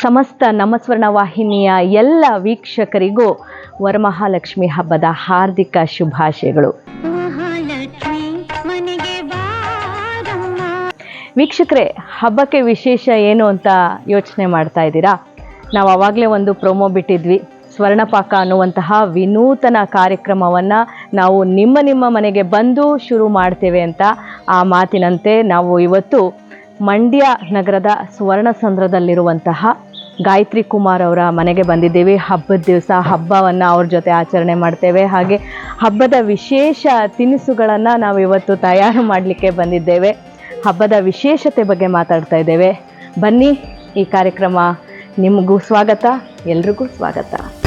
ಸಮಸ್ತ ನಮಸ್ವರ್ಣ ವಾಹಿನಿಯ ಎಲ್ಲ ವೀಕ್ಷಕರಿಗೂ ವರಮಹಾಲಕ್ಷ್ಮಿ ಹಬ್ಬದ ಹಾರ್ದಿಕ ಶುಭಾಶಯಗಳು. ವೀಕ್ಷಕರೇ ಹಬ್ಬಕ್ಕೆ ವಿಶೇಷ ಏನು ಅಂತ ಯೋಚನೆ ಮಾಡ್ತಾ ಇದ್ದೀರಾ? ನಾವು ಆವಾಗಲೇ ಒಂದು ಪ್ರೊಮೋ ಬಿಟ್ಟಿದ್ವಿ. ಸ್ವರ್ಣಪಾಕ ಅನ್ನುವಂತಹ ವಿನೂತನ ಕಾರ್ಯಕ್ರಮವನ್ನು ನಾವು ನಿಮ್ಮ ನಿಮ್ಮ ಮನೆಗೆ ಬಂದು ಶುರು ಮಾಡ್ತೇವೆ ಅಂತ ಆ ಮಾತಿನಂತೆ ನಾವು ಇವತ್ತು ಮಂಡ್ಯ ನಗರದ ಸುವರ್ಣಸಂದ್ರದಲ್ಲಿರುವಂತಹ ಗಾಯತ್ರಿ ಕುಮಾರ್ ಅವರ ಮನೆಗೆ ಬಂದಿದ್ದೀವಿ. ಹಬ್ಬದ ದಿವಸ ಹಬ್ಬವನ್ನು ಅವ್ರ ಜೊತೆ ಆಚರಣೆ ಮಾಡ್ತೇವೆ. ಹಾಗೆ ಹಬ್ಬದ ವಿಶೇಷ ತಿನಿಸುಗಳನ್ನು ನಾವು ಇವತ್ತು ತಯಾರು ಮಾಡಲಿಕ್ಕೆ ಬಂದಿದ್ದೇವೆ. ಹಬ್ಬದ ವಿಶೇಷತೆ ಬಗ್ಗೆ ಮಾತಾಡ್ತಾ ಇದ್ದೇವೆ. ಬನ್ನಿ, ಈ ಕಾರ್ಯಕ್ರಮ ನಿಮಗೂ ಸ್ವಾಗತ, ಎಲ್ರಿಗೂ ಸ್ವಾಗತ.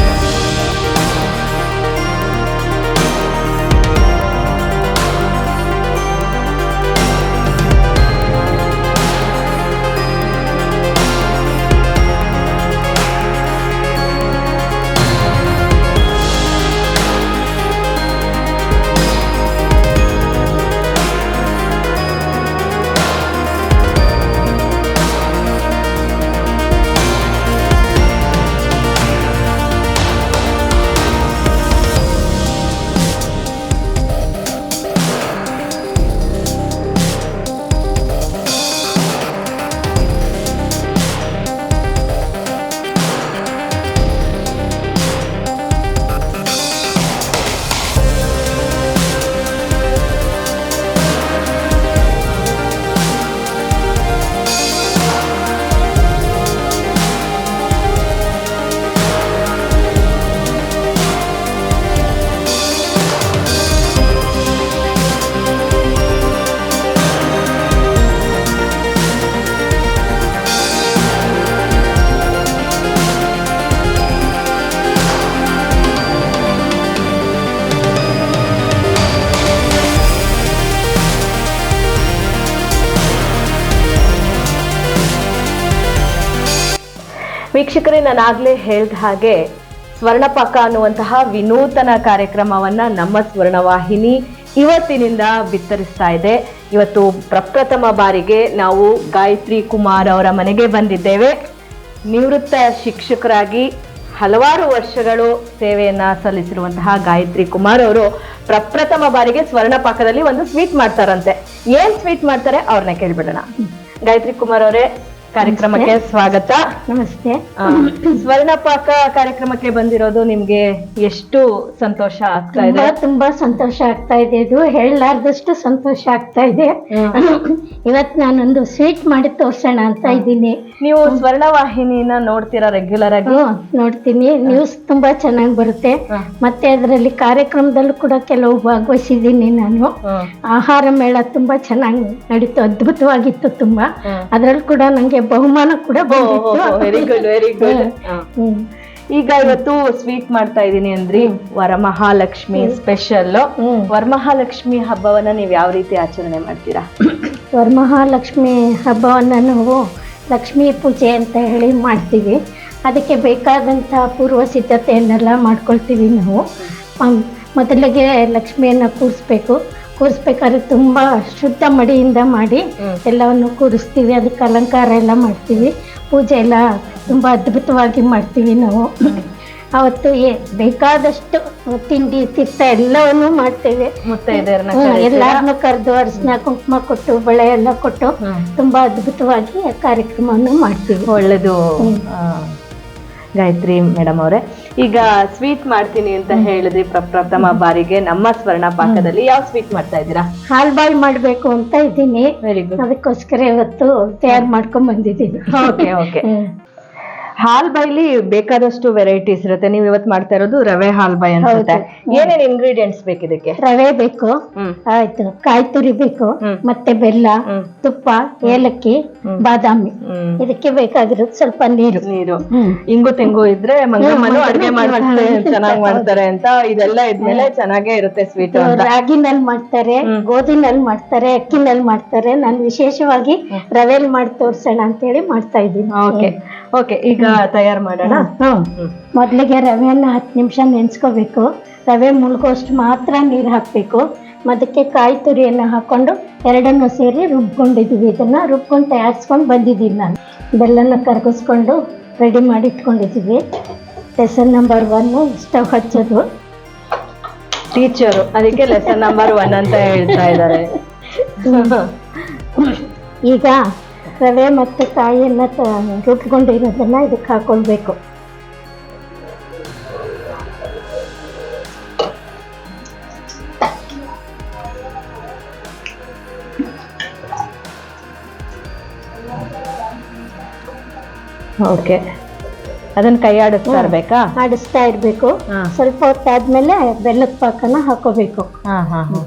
ವೀಕ್ಷಕರೇ, ನಾನಾಗಲೇ ಹೇಳಿದ ಹಾಗೆ ಸ್ವರ್ಣಪಾಕ ಅನ್ನುವಂತಹ ವಿನೂತನ ಕಾರ್ಯಕ್ರಮವನ್ನ ನಮ್ಮ ಸ್ವರ್ಣವಾಹಿನಿ ಇವತ್ತಿನಿಂದ ಬಿತ್ತರಿಸ್ತಾ ಇದೆ. ಇವತ್ತು ಪ್ರಪ್ರಥಮ ಬಾರಿಗೆ ನಾವು ಗಾಯತ್ರಿ ಕುಮಾರ್ ಅವರ ಮನೆಗೆ ಬಂದಿದ್ದೇವೆ. ನಿವೃತ್ತ ಶಿಕ್ಷಕರಾಗಿ ಹಲವಾರು ವರ್ಷಗಳು ಸೇವೆಯನ್ನ ಸಲ್ಲಿಸಿರುವಂತಹ ಗಾಯತ್ರಿ ಕುಮಾರ್ ಅವರು ಪ್ರಪ್ರಥಮ ಬಾರಿಗೆ ಸ್ವರ್ಣಪಾಕದಲ್ಲಿ ಒಂದು ಸ್ವೀಟ್ ಮಾಡ್ತಾರಂತೆ. ಏನ್ ಸ್ವೀಟ್ ಮಾಡ್ತಾರೆ? ಅವ್ರನ್ನ ಕೇಳ್ಬಿಡೋಣ. ಗಾಯತ್ರಿ ಕುಮಾರ್ ಅವರೇ ಕಾರ್ಯಕ್ರಮಕ್ಕೆ ಸ್ವಾಗತ. ನಮಸ್ತೆ. ಸ್ವರ್ಣ ಪಾಕ ಕಾರ್ಯಕ್ರಮಕ್ಕೆ ಬಂದಿರೋದು ನಿಮ್ಗೆ ಎಷ್ಟು ಸಂತೋಷ ಆಗ್ತಾ ಇದೆ? ತುಂಬಾ ಸಂತೋಷ ಆಗ್ತಾ ಇದೆ. ಇದು ಹೇಳಲಾರ್ದಷ್ಟು ಸಂತೋಷ ಆಗ್ತಾ ಇದೆ. ಇವತ್ ನಾನೊಂದು ಸ್ವೀಟ್ ಮಾಡಿ ತೋರ್ಸೋಣ ಅಂತ ಇದ್ದೀನಿ. ನೀವು ಸ್ವರ್ಣವಾಹಿನಿನ ನೋಡ್ತೀರಾ ರೆಗ್ಯುಲರ್ ಆಗಿ? ನೋಡ್ತೀನಿ. ನ್ಯೂಸ್ ತುಂಬಾ ಚೆನ್ನಾಗಿ ಬರುತ್ತೆ. ಮತ್ತೆ ಅದರಲ್ಲಿ ಕಾರ್ಯಕ್ರಮದಲ್ಲೂ ಕೂಡ ಕೆಲವು ಭಾಗವಹಿಸಿದ್ದೀನಿ ನಾನು. ಆಹಾರ ಮೇಳ ತುಂಬಾ ಚೆನ್ನಾಗಿ ನಡೀತು ಅದ್ಭುತವಾಗಿತ್ತು ತುಂಬಾ. ಅದ್ರಲ್ಲಿ ಕೂಡ ನಂಗೆ ಬಹುಮಾನ ಕೂಡ ವೆರಿ ಗುಡ್ ವೆರಿ ಗುಡ್. ಈಗ ಇವತ್ತು ಸ್ವೀಟ್ ಮಾಡ್ತಾ ಇದ್ದೀನಿ ಅಂದ್ರಿ ವರಮಹಾಲಕ್ಷ್ಮಿ ಸ್ಪೆಷಲ್. ವರಮಹಾಲಕ್ಷ್ಮಿ ಹಬ್ಬವನ್ನ ನೀವ್ ಯಾವ ರೀತಿ ಆಚರಣೆ ಮಾಡ್ತೀರಾ? ವರಮಹಾಲಕ್ಷ್ಮಿ ಹಬ್ಬವನ್ನ ನಾವು ಲಕ್ಷ್ಮೀ ಪೂಜೆ ಅಂತ ಹೇಳಿ ಮಾಡ್ತೀವಿ. ಅದಕ್ಕೆ ಬೇಕಾದಂಥ ಪೂರ್ವ ಸಿದ್ಧತೆಯನ್ನೆಲ್ಲ ಮಾಡ್ಕೊಳ್ತೀವಿ ನಾವು. ಮೊದಲಿಗೆ ಲಕ್ಷ್ಮಿಯನ್ನು ಕೂರಿಸ್ಬೇಕು. ಕೂರಿಸ್ಬೇಕಾದ್ರೆ ತುಂಬ ಶುದ್ಧ ಮಡಿಯಿಂದ ಮಾಡಿ. ಎಲ್ಲವನ್ನು ಕೂರಿಸ್ತೀವಿ. ಅದಕ್ಕೆ ಅಲಂಕಾರ ಎಲ್ಲ ಮಾಡ್ತೀವಿ. ಪೂಜೆ ಎಲ್ಲ ತುಂಬ ಅದ್ಭುತವಾಗಿ ಮಾಡ್ತೀವಿ ನಾವು. ಅವತ್ತು ಬೇಕಾದಷ್ಟು ತಿಂಡಿ ತೀರ್ಥ ಎಲ್ಲವನ್ನು ಮಾಡ್ತೇವೆ. ಮುತ್ತೈದೆಯರನ್ನ ಹ್ಮ್, ಕರೀತೀರಾ? ಎಲ್ಲಾರ್ನೂ ಕರೆದು ಅರಿಶಿನ ಕುಂಕುಮ ಕೊಟ್ಟು ಬಳೆ ಎಲ್ಲ ಕೊಟ್ಟು. ತುಂಬಾ ಅದ್ಭುತವಾಗಿ ಕಾರ್ಯಕ್ರಮವನ್ನು ಮಾಡ್ತೀವಿ. ಒಳ್ಳೇದು ಗಾಯತ್ರಿ ಮೇಡಮ್ ಅವರೇ. ಈಗ ಸ್ವೀಟ್ ಮಾಡ್ತೀನಿ ಅಂತ ಹೇಳಿದ್ರಿ ಪ್ರಪ್ರಥಮ ಬಾರಿಗೆ ನಮ್ಮ ಸ್ವರ್ಣ ಪಾಕದಲ್ಲಿ ಯಾವ ಸ್ವೀಟ್ ಮಾಡ್ತಾ ಇದ್ದೀರಾ? ಹಾಲ್ಬಾಯ್ ಮಾಡ್ಬೇಕು ಅಂತ ಇದ್ದೀನಿ. ವೆರಿ ಗುಡ್ ಅದಕ್ಕೋಸ್ಕರ ಇವತ್ತು ತಯಾರು ಮಾಡ್ಕೊಂಡ್ ಬಂದಿದ್ದೀನಿ. ಓಕೆ ಓಕೆ ಹ್ಮ್. ಹಾಲ್ ಬೈಲಿ ಬೇಕಾದಷ್ಟು ವೆರೈಟೀಸ್ ಇರುತ್ತೆ. ನೀವು ಇವತ್ತು ಮಾಡ್ತಾ ಇರೋದು ರವೆ ಹಾಲ್ ಬೈ ಅನ್ಸುತ್ತೆ. ಏನೇನ್ ಇಂಗ್ರೀಡಿಯೆಂಟ್ಸ್ ಬೇಕಿದಕ್ಕೆ ರವೆ ಬೇಕು. ಆಯ್ತು. ಕಾಯಿ ತುರಿ ಬೇಕು. ಮತ್ತೆ ಬೆಲ್ಲ ತುಪ್ಪ ಏಲಕ್ಕಿ ಬಾದಾಮಿ. ಇದಕ್ಕೆ ಬೇಕಾಗಿರೋದು ಸ್ವಲ್ಪ ನೀರು. ನೀರು. ಇಂಗು ತೆಂಗು ಇದ್ರೆ ಮಾಡ್ತಾರೆ ಅಡ್ಗೆ ಮಾಡ್ತಾಳೆ. ಚೆನ್ನಾಗ್ ಮಾಡ್ತಾರೆ. ಅಂತ ಇದೆಲ್ಲ ಇದ್ಮೇಲೆ ಚೆನ್ನಾಗೇ ಇರುತ್ತೆ ಸ್ವೀಟ್ ಅಂತ. ರಾಗಿನಲ್ಲಿ ಮಾಡ್ತಾರೆ. ಗೋಧಿನಲ್ಲಿ ಮಾಡ್ತಾರೆ ಅಕ್ಕಿನಲ್ಲಿ ಮಾಡ್ತಾರೆ. ನಾನು ವಿಶೇಷವಾಗಿ ರವೆಲ್ ಮಾಡಿ ತೋರ್ಸೋಣ ಅಂತೇಳಿ ಮಾಡ್ತಾ ಇದ್ದೀನಿ. ಓಕೆ. ಓಕೆ. ಈಗ ತಯಾರು ಮಾಡೋಣ. ಮೊದಲಿಗೆ ರವೆಯನ್ನು ಹತ್ತು ನಿಮಿಷ ನೆನೆಸ್ಕೋಬೇಕು. ರವೆ ಮುಳುಗೋಷ್ಟು ಮಾತ್ರ ನೀರು ಹಾಕಬೇಕು. ಅದಕ್ಕೆ ಕಾಯಿ ತುರಿಯನ್ನು ಹಾಕೊಂಡು ಎರಡನ್ನೂ ಸೇರಿ ರುಬ್ಕೊಂಡಿದ್ದೀವಿ ಇದನ್ನ ರುಬ್ಕೊಂಡು ತಯಾರಿಸ್ಕೊಂಡು ಬಂದಿದ್ದೀನಿ ನಾನು. ಬೆಲ್ಲನ ಕರಗಿಸ್ಕೊಂಡು ರೆಡಿ ಮಾಡಿ ಇಟ್ಕೊಂಡಿದ್ದೀವಿ ಲೆಸನ್ ನಂಬರ್ ಒನ್ನು ಸ್ಟವ್ ಹಚ್ಚೋದು. ಟೀಚರು ಅದಕ್ಕೆ ಲೆಸನ್ ನಂಬರ್ ಒನ್ ಅಂತ ಹೇಳ್ತಾ ಇದ್ದಾರೆ. ಈಗ ರವೆ ಮತ್ತು ಕಾಯಿಯನ್ನು ರುಬ್ಕೊಂಡಿರೋದನ್ನು ಇದಕ್ಕೆ ಹಾಕೊಳ್ಬೇಕು. ಓಕೆ. ಅದನ್ನ ಕೈ ಆಡಿಸ್ತಾ ಇರ್ಬೇಕಾ? ಆಡಿಸ್ತಾ ಇರಬೇಕು. ಸ್ವಲ್ಪ ಹೊತ್ತಾದ್ಮೇಲೆ ಬೆಲ್ಲದ ಪಾಕನ ಹಾಕೋಬೇಕು. ಹಾ ಹಾ ಹಾ.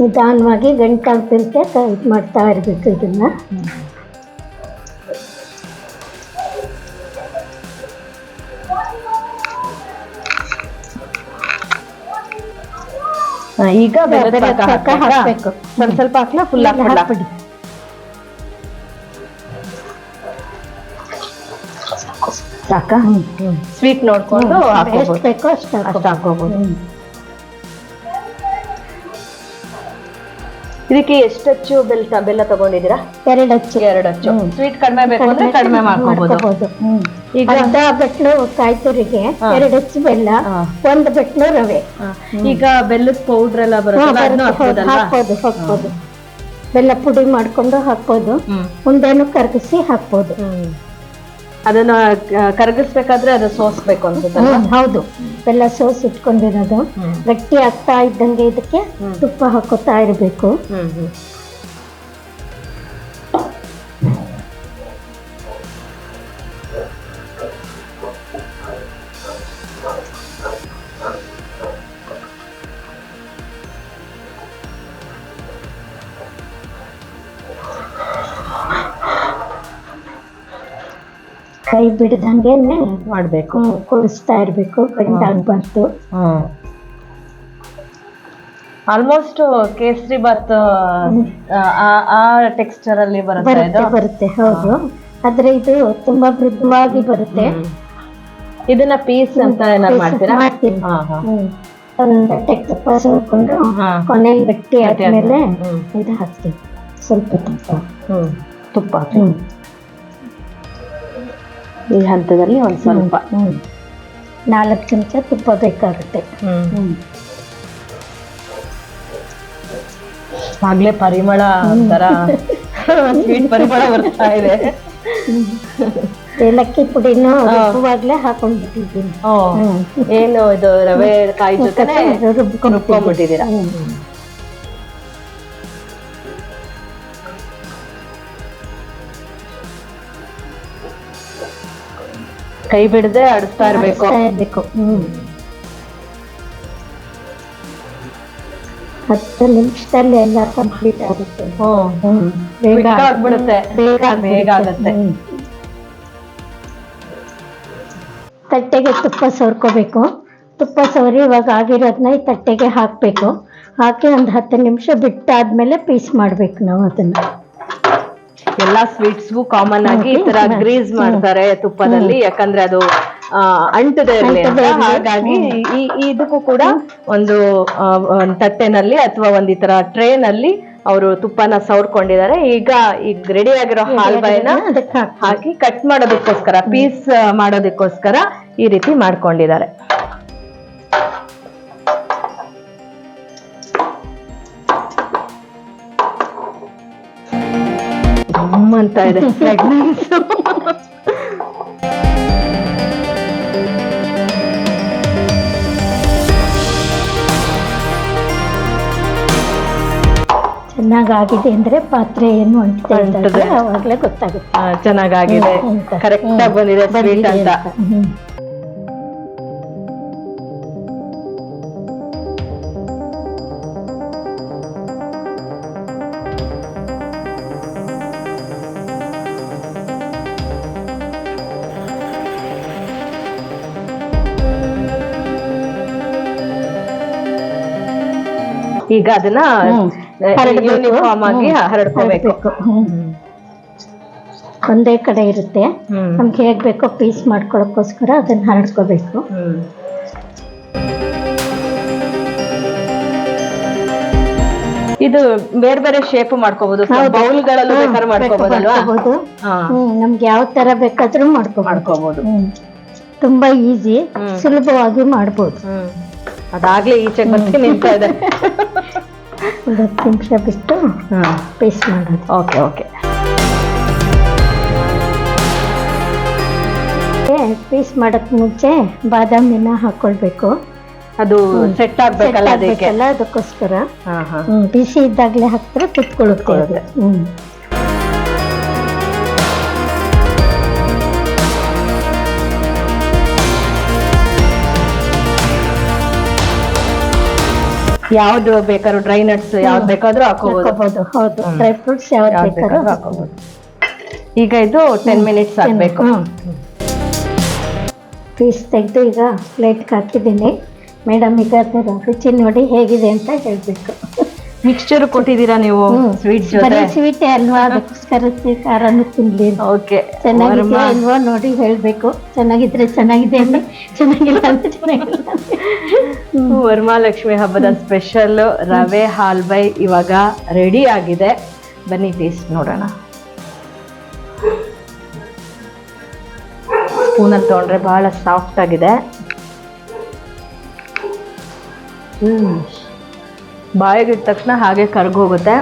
ನಿಧಾನವಾಗಿ ಗಂಟಾಗ್ತಿರುತ್ತೆ ಇದು ಮಾಡ್ತಾ ಇರಬೇಕು ಇದನ್ನ. ಈಗ ಹಾಕಬೇಕು? ಸ್ವಲ್ಪ ಸ್ವಲ್ಪ ಹಾಕ್ಲಾ ಫುಲ್ ಹಾಕ್ಬಿಡಿ. ಸಾಕಾ? ಸ್ವೀಟ್ ನೋಡ್ಕೊಂಡು ಎಷ್ಟು ಹಾಕೋಬಹುದು ಬೇಕೋ ಅಷ್ಟು ಅಷ್ಟು ಹಾಕೋಬಹುದು ಇದಕ್ಕೆ ಎಷ್ಟು ಅಚ್ಚು ಬೆಲ್ಲ ಬೆಲ್ಲ ತಗೊಂಡಿದ್ದೀರಾ? ಎರಡು ಅಚ್ಚು ಎರಡು ಅಚ್ಚು. ಸ್ವೀಟ್ ಕಡಿಮೆ ಬೇಕು ಅಂದ್ರೆ ಕಡಿಮೆ ಮಾಡ್ಕೋಬಹುದು. ಈಗ ಅರ್ಧ ಬೆಟ್ಲು ಕಾಯಿ ತುರಿಗೆ ಎರಡು ಅಚ್ಚು ಬೆಲ್ಲ ಒಂದು ಬೆಟ್ಲು ರವೆ. ಈಗ ಬೆಲ್ಲದ ಪೌಡರ್ ಎಲ್ಲ ಬರುತ್ತೆ. ಹಾಕ್ಬೋದು ಹಾಕ್ಬೋದು. ಬೆಲ್ಲ ಪುಡಿ ಮಾಡ್ಕೊಂಡು ಹಾಕ್ಬೋದು. ಉಂಡೆನು ಕರಗಿಸಿ ಹಾಕ್ಬೋದು. ಅದನ್ನ ಕರಗಿಸ್ಬೇಕಾದ್ರೆ ಅದು ಸೋಸ್ಬೇಕು ಅನ್ಸುತ್ತೆ ಹೌದು. ಬೆಲ್ಲ ಸೋಸ್ ಇಟ್ಕೊಂಡಿರೋದು. ಗಟ್ಟಿ ಆಗ್ತಾ ಇದ್ದಂಗೆ ಇದಕ್ಕೆ ತುಪ್ಪ ಹಾಕೋತಾ ಇರಬೇಕು. ಕೈ ಬಿಡದಂಗೆ ಮಾಡ್ಬೇಕು. ಕುಡಿಸ್ತಾ ಇರಬೇಕು ಗಂಟಾಗಬಾರ್ದು ಆಗ್ಬಾರ್ದು. ಆಲ್ಮೋಸ್ಟ್ ಕೇಸರಿ ಬಾತ್ ಆ ಟೆಕ್ಸ್ಚರ್ ಅಲ್ಲಿ ಬರುತ್ತೆ ಬರುತ್ತೆ ಹೌದು. ಆದ್ರೆ ಇದು ತುಂಬಾ ಮೃದುವಾಗಿ ಬರುತ್ತೆ. ಇದನ್ನ ಪೀಸ್ ಅಂತ ಏನಾದ್ರು ಮಾಡ್ತೀರಾ? ಮಾಡ್ತೀನಿ. ಒಂದು ತಟ್ಟೆಗೆ ತುಪ್ಪ. ಕೊನೆಯಲ್ಲಿ ಗಟ್ಟಿ ಆದ್ಮೇಲೆ ಇದು ಹಾಕ್ತೀನಿ ಸ್ವಲ್ಪ ತುಪ್ಪ. ತುಪ್ಪ. ಹ್ಮ್. ಈ ಹಂತದಲ್ಲಿ ಒಂದು ಸ್ವಲ್ಪ. ನಾಲ್ಕು ಚಮಚ ತುಪ್ಪ ಬೇಕಾಗುತ್ತೆ. ಆಗ್ಲೇ ಪರಿಮಳ ಒಂಥರ ಸ್ವೀಟ್ ಪರಿಮಳ ಬರ್ತಾ ಇದೆ ಏಲಕ್ಕಿ ಪುಡಿನೂ ರುಬ್ಬುವಾಗ್ಲೇ ಹಾಕೊಂಡ್ಬಿಟ್ಟಿದ್ದೀನಿ. ಏನು ಇದು ರವೆ ಕಾಯಿ ಜೊತೆ. ರುಬ್ಕೊಂಡ್ಬಿಟ್ಟಿದ್ದೀರಾ ಕೈ ಬಿಡದೆ ಅಡಿಸ್ತಾ ಇರ್ಬೇಕು. ಹ್ಮ್. ಹತ್ತು ನಿಮಿಷದಲ್ಲಿ ಎಲ್ಲ ಕಂಪ್ಲೀಟ್ ಆಗುತ್ತೆ. ಹ್ಮ್. ಬೇಗ ಆಗ್ಬಿಡುತ್ತೆ. ಬೇಗ ಬೇಗ ಆಗುತ್ತೆ. ತಟ್ಟೆಗೆ ತುಪ್ಪ ಸೋರ್ಕೋಬೇಕು ತುಪ್ಪ ಸವರಿ ಇವಾಗ ಆಗಿರೋದನ್ನ ಈ ತಟ್ಟೆಗೆ ಹಾಕಬೇಕು. ಹಾಕಿ ಒಂದು ಹತ್ತು ನಿಮಿಷ ಬಿಟ್ಟಾದ್ಮೇಲೆ ಪೀಸ್ ಮಾಡ್ಬೇಕು ನಾವು ಅದನ್ನ. ಎಲ್ಲಾ ಸ್ವೀಟ್ಸ್ಗೂ ಕಾಮನ್ ಆಗಿ ಈ ತರ ಗ್ರೀಸ್ ಮಾಡ್ತಾರೆ ತುಪ್ಪದಲ್ಲಿ ಯಾಕಂದ್ರೆ ಅದು ಅಂಟದೇ ಇರಲಿ ಹಾಗಾಗಿ ಈ ಇದಕ್ಕೂ ಕೂಡ ಒಂದು ತಟ್ಟೆನಲ್ಲಿ ಅಥವಾ ಒಂದ್ ಈ ತರ ಟ್ರೇನಲ್ಲಿ ಅವರು ತುಪ್ಪನ ಸವರ್ಕೊಂಡಿದ್ದಾರೆ. ಈಗ ಈ ರೆಡಿ ಆಗಿರೋ ಹಾಲ್ಬಾಯ್ನ ಹಾಕಿ ಕಟ್ ಮಾಡೋದಕ್ಕೋಸ್ಕರ ಪೀಸ್ ಮಾಡೋದಕ್ಕೋಸ್ಕರ ಈ ರೀತಿ ಮಾಡ್ಕೊಂಡಿದ್ದಾರೆ. ಅಂತ ಇದೆ. ಚೆನ್ನಾಗಾಗಿದೆ ಅಂದ್ರೆ ಪಾತ್ರೆ ಏನು ಅಂಟಿದೆ. ಅವಾಗಲೇ ಗೊತ್ತಾಗುತ್ತೆ ಚೆನ್ನಾಗಾಗಿದೆ. ಕರೆಕ್ಟ್ ಆಗಿ ಬಂದಿದೆ ಸ್ವೀಟ್ ಅಂತ ಈಗ ಅದನ್ನ. ಯೂನಿಫಾರ್ಮ್ ಆಗಿ. ಹರಡ್ಕೋಬೇಕು. ಒಂದೇ ಕಡೆ ಇರುತ್ತೆ. ನಮ್ಗೆ ಹೇಗ್ ಬೇಕೋ ಪೀಸ್ ಮಾಡ್ಕೊಳಕ್ಕೋಸ್ಕರ ಅದನ್ನ ಹರಡ್ಕೋಬೇಕು. ಇದು ಬೇರೆ ಬೇರೆ ಶೇಪ್ ಮಾಡ್ಕೋಬಹುದು. ಬೌಲ್ಗಳಲ್ಲೂ ಬೇಕಾದ್ರೆ. ಹ್ಮ್. ನಮ್ಗೆ ಯಾವ ತರ ಬೇಕಾದ್ರೂ ಮಾಡ್ಕೋಬೋದು. ಮಾಡ್ಕೋಬಹುದು ತುಂಬಾ ಈಸಿ ಸುಲಭವಾಗಿ ಮಾಡ್ಬೋದು. ಅದಾಗ್ಲೇ ಈಚೆಗೆ ಬರ್ತೀನಿ ನಿಂತ ಇದೆ. ಒಂದು ಹತ್ತು ನಿಮಿಷ ಬಿಟ್ಟು ಪೇಸ್ಟ್ ಮಾಡೋದು. ಓಕೆ ಓಕೆ ಪೇಸ್ಟ್ ಮಾಡೋಕ್ಕೆ ಮುಂಚೆ ಬಾದಾಮಿನ ಹಾಕೊಳ್ಬೇಕು. ಅದು ಸೆಟ್ ಆಗ್ಬೇಕಲ್ಲ ಅದಕ್ಕೋಸ್ಕರ. ಬಿಸಿ ಇದ್ದಾಗ್ಲೇ ಹಾಕಿದ್ರೆ ಕುತ್ಕೊಳ್ಳುತ್ತೆ ಹ್ಞೂ ಹ್ಮ್. ಯಾವ್ದು ಬೇಕಾದ್ರೂ ಡ್ರೈ ನಟ್ಸ್ ಯಾವ್ದು ಬೇಕಾದ್ರೂ ಹಾಕೋಬಹುದು ಹಾಕೋಬಹುದು ಹೌದು. ಡ್ರೈ ಫ್ರೂಟ್ಸ್ ಯಾವ್ದು ಯಾವ್ದು ಬೇಕಾದ್ರೂ ಬೇಕಾದ್ರೂ ಹಾಕೋಬಹುದು ಈಗ ಇದು ಟೆನ್ ಮಿನಿಟ್ಸ್ ಆಗಬೇಕು. ಪೀಸ್ ತೆಗೆದು ಈಗ ಪ್ಲೇಟ್ಗೆ ಹಾಕಿದ್ದೀನಿ. ಮೇಡಮ್ ಈಗ ಅದರ ರುಚಿ ನೋಡಿ ಹೇಗಿದೆ ಅಂತ ಹೇಳ್ಬೇಕು. ಮಿಕ್ಸ್ಚರ್ ಕೊಟ್ಟಿದ್ದೀರಾ ನೀವು? ಸ್ವೀಟ್ ಬರೀ ಸ್ವೀಟೇ ಅಲ್ವಾ? ಅದಕ್ಕೋಸ್ಕರ ಖಾರನು ತಿನ್ಲಿ ಅಂತ. ಓಕೆ ಚೆನ್ನಾಗಿದೆ ಅಲ್ವಾ ನೋಡಿ ಹೇಳ್ಬೇಕು. ಚೆನ್ನಾಗಿದ್ರೆ ಚೆನ್ನಾಗಿದೆ ಅಂತ. ಚೆನ್ನಾಗಿಲ್ಲ ಅಂದ್ರೆ ಚೆನ್ನಾಗಿಲ್ಲ. ವರಮಹಾಲಕ್ಷ್ಮಿ ಹಬ್ಬದ ಸ್ಪೆಷಲ್ ರವೆ ಹಾಲ್ಬೈ ಇವಾಗ ರೆಡಿ ಆಗಿದೆ. ಬನ್ನಿ ಟೇಸ್ಟ್ ನೋಡೋಣ. ಸ್ಪೂನಲ್ಲಿ ತೊಗೊಂಡ್ರೆ ಬಹಳ ಸಾಫ್ಟ್ ಆಗಿದೆ. ಹ್ಮ್ ಬಾಯಿಗಿಟ್ಟ ತಕ್ಷಣ ಹಾಗೆ ಕರ್ಗೋಗುತ್ತೆ.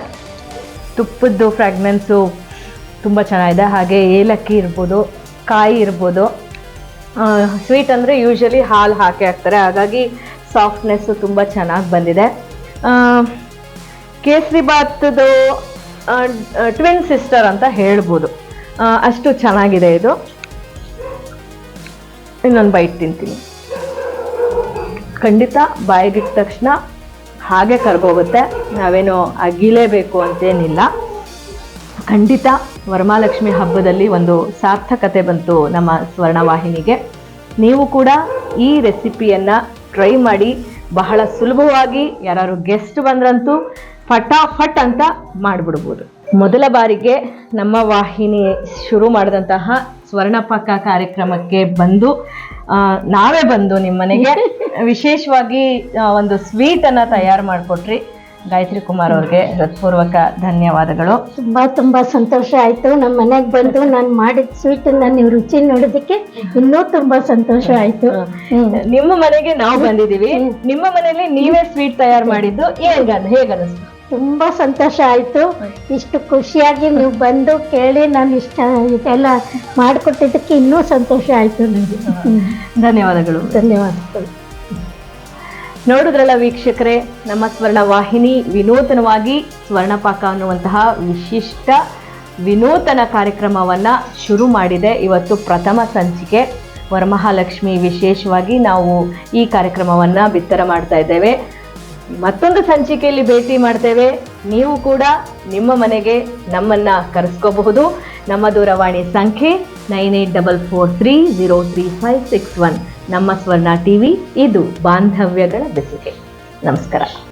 ತುಪ್ಪದ್ದು ಫ್ರ್ಯಾಗ್ನೆನ್ಸು ತುಂಬ ಚೆನ್ನಾಗಿದೆ. ಹಾಗೆ ಏಲಕ್ಕಿ ಇರ್ಬೋದು, ಕಾಯಿ ಇರ್ಬೋದು. ಸ್ವೀಟ್ ಅಂದರೆ ಯೂಶ್ವಲಿ ಹಾಲು ಹಾಕಿ ಹಾಕ್ತಾರೆ. ಹಾಗಾಗಿ ಸಾಫ್ಟ್ನೆಸ್ಸು ತುಂಬ ಚೆನ್ನಾಗಿ ಬಂದಿದೆ. ಕೇಸರಿ ಬಾತ್ದು ಟ್ವಿನ್ ಸಿಸ್ಟರ್ ಅಂತ ಹೇಳ್ಬೋದು. ಅಷ್ಟು ಚೆನ್ನಾಗಿದೆ ಇದು. ಇನ್ನೊಂದು ಬೈಟ್ ತಿಂತೀನಿ. ಖಂಡಿತ ಬಾಯಿಗಿಟ್ಟ ತಕ್ಷಣ ಹಾಗೆ ಕರ್ಗೋಗುತ್ತೆ. ನಾವೇನು ಅಗಿಲೇಬೇಕು ಅಂತೇನಿಲ್ಲ. ಖಂಡಿತ ವರಮಹಾಲಕ್ಷ್ಮಿ ಹಬ್ಬದಲ್ಲಿ ಒಂದು ಸಾರ್ಥಕತೆ ಬಂತು ನಮ್ಮ ಸ್ವರ್ಣವಾಹಿನಿಗೆ. ನೀವು ಕೂಡ ಈ ರೆಸಿಪಿಯನ್ನು ಟ್ರೈ ಮಾಡಿ, ಬಹಳ ಸುಲಭವಾಗಿ ಯಾರು ಗೆಸ್ಟ್ ಬಂದ್ರಂತೂ ಫಟಾಫಟ್ ಅಂತ ಮಾಡಿಬಿಡ್ಬೋದು. ಮೊದಲ ಬಾರಿಗೆ ನಮ್ಮ ವಾಹಿನಿ ಶುರು ಮಾಡಿದಂತಹ ಸ್ವರ್ಣಪಾಕ ಕಾರ್ಯಕ್ರಮಕ್ಕೆ ಬಂದು ನಾವೇ ಬಂದು ನಿಮ್ಮ ಮನೆಗೆ. ವಿಶೇಷವಾಗಿ ಒಂದು ಒಂದು ಸ್ವೀಟನ್ನು ತಯಾರು ಮಾಡಿಕೊಟ್ರಿ. ಗಾಯತ್ರಿ ಕುಮಾರ್ ಅವ್ರಿಗೆ ಹೃತ್ಪೂರ್ವಕ ಧನ್ಯವಾದಗಳು. ತುಂಬಾ ತುಂಬಾ ಸಂತೋಷ ಆಯ್ತು. ನಮ್ಮ ಮನೆಗೆ ಬಂದು ನಾನು ಮಾಡಿದ ಸ್ವೀಟ್ ನೀವು ರುಚಿ ನೋಡೋದಕ್ಕೆ ಇನ್ನೂ ತುಂಬಾ ಸಂತೋಷ ಆಯ್ತು. ನಿಮ್ಮ ಮನೆಗೆ ನಾವು ಬಂದಿದೀವಿ ನಿಮ್ಮ ಮನೆಯಲ್ಲಿ ನೀವೇ ಸ್ವೀಟ್ ತಯಾರು ಮಾಡಿದ್ದು. ಏನ್ ಹೇಗನ್ನಿಸ್ತು? ತುಂಬಾ ಸಂತೋಷ ಆಯಿತು. ಇಷ್ಟು ಖುಷಿಯಾಗಿ ನೀವು ಬಂದು ಕೇಳಿ ನಾನು ಇಷ್ಟ ಇದೆಲ್ಲ ಮಾಡಿಕೊಟ್ಟಿದ್ದಕ್ಕೆ ಇನ್ನೂ ಸಂತೋಷ ಆಯಿತು ನನಗೆ. ಧನ್ಯವಾದಗಳು. ಧನ್ಯವಾದಗಳು. ನೋಡಿದ್ರಲ್ಲ ವೀಕ್ಷಕರೇ ನಮ್ಮ ಸ್ವರ್ಣ ವಾಹಿನಿ ವಿನೂತನವಾಗಿ ಸ್ವರ್ಣಪಾಕ ಅನ್ನುವಂತಹ ವಿಶಿಷ್ಟ ವಿನೂತನ ಕಾರ್ಯಕ್ರಮವನ್ನು ಶುರು ಮಾಡಿದೆ ಇವತ್ತು ಪ್ರಥಮ ಸಂಚಿಕೆ. ವರಮಹಾಲಕ್ಷ್ಮಿ ವಿಶೇಷವಾಗಿ ನಾವು ಈ ಕಾರ್ಯಕ್ರಮವನ್ನು ಬಿತ್ತರ ಮಾಡ್ತಾ ಇದ್ದೇವೆ. ಮತ್ತೊಂದು ಸಂಚಿಕೆಯಲ್ಲಿ ಭೇಟಿ ಮಾಡ್ತೇವೆ. ನೀವು ಕೂಡ ನಿಮ್ಮ ಮನೆಗೆ ನಮ್ಮನ್ನ ಕರೆಸ್ಕೋಬಹುದು. ನಮ್ಮ ದೂರವಾಣಿ ಸಂಖ್ಯೆ nine eight double four three zero three five six one. ನಮ್ಮ ಸ್ವರ್ಣ ಟಿವಿ, ಇದು ಬಾಂಧವ್ಯಗಳ ಬೆಸುಗೆ. ನಮಸ್ಕಾರ.